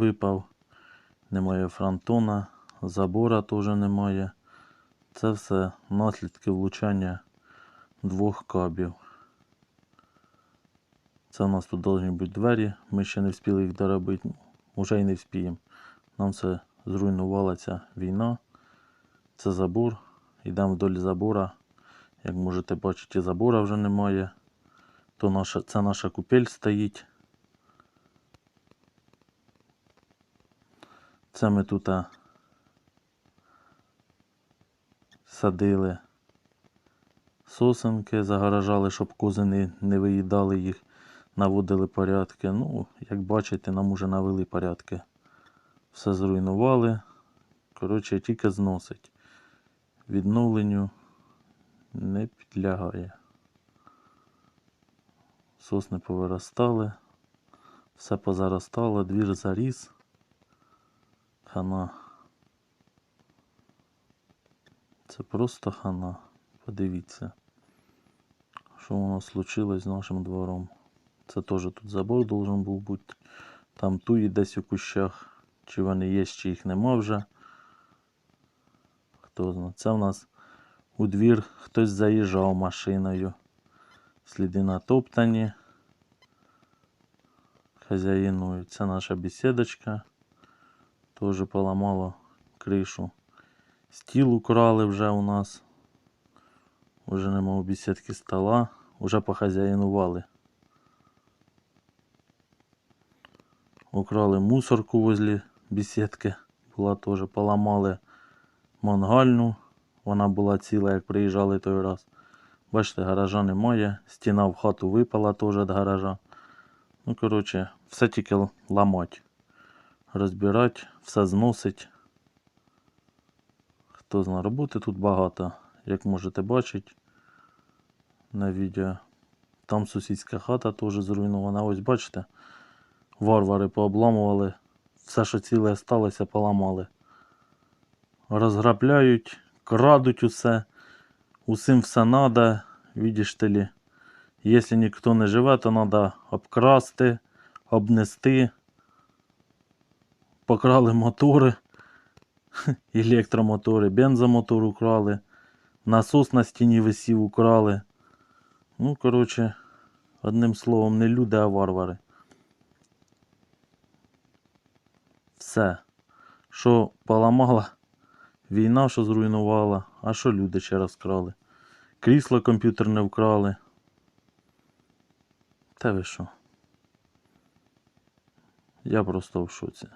випав, немає фронтона, забора теж немає. Це все наслідки влучання двох кабів. Це у нас тут повинні бути двері. Ми ще не встигли їх доробити. Уже й не вспіємо. Нам все зруйнувала ця війна. Це забор. Йдемо вдоль забора. Як можете бачити, забора вже немає. То наша, це наша купель стоїть. Це ми тут садили сосенки, загоражали, щоб кози не, виїдали їх, наводили порядки. Ну, як бачите, нам уже навели порядки. Все зруйнували. Коротше, тільки зносить. Відновленню не підлягає. Сосни повиростали, все позаростало, двір заріс. Хана. Це просто хана. Подивіться, що у нас случилось з нашим двором. Це теж тут забор должен був бути. Там туї десь у кущах. Чи вони є, чи їх нема вже. Хто знає. Це в нас у двір хтось заїжджав машиною. Сліди натоптані. Хазяїнують. Це наша беседочка. Тоже поламало кришу. Стіл украли вже у нас. Уже нема у беседки стола. Уже похазяїнували. Украли мусорку возле беседки. Була теж поламали мангальну. Вона була ціла, як приїжджали той раз. Бачите, гаража немає. Стіна в хату випала теж від гаража. Ну, коротше, все тільки ламать. Розбирать, все зносить. Хто знає, роботи тут багато, як можете бачити на відео. Там сусідська хата теж зруйнована. Ось бачите, варвари пообламували. Все, що ціле сталося, поламали. Розграбляють, крадуть усе. Усім все. Видиш ти ли. Якщо ніхто не живе, то треба обкрасти, обнести. Покрали мотори, електромотори, бензомотор украли, насос на стіні висів украли. Ну, коротше, одним словом, не люди, а варвари. Все. Що поламала війна, що зруйнувала, а що люди ще раз крали. Крісло комп'ютерне вкрали. Та ви що? Я просто в шоці.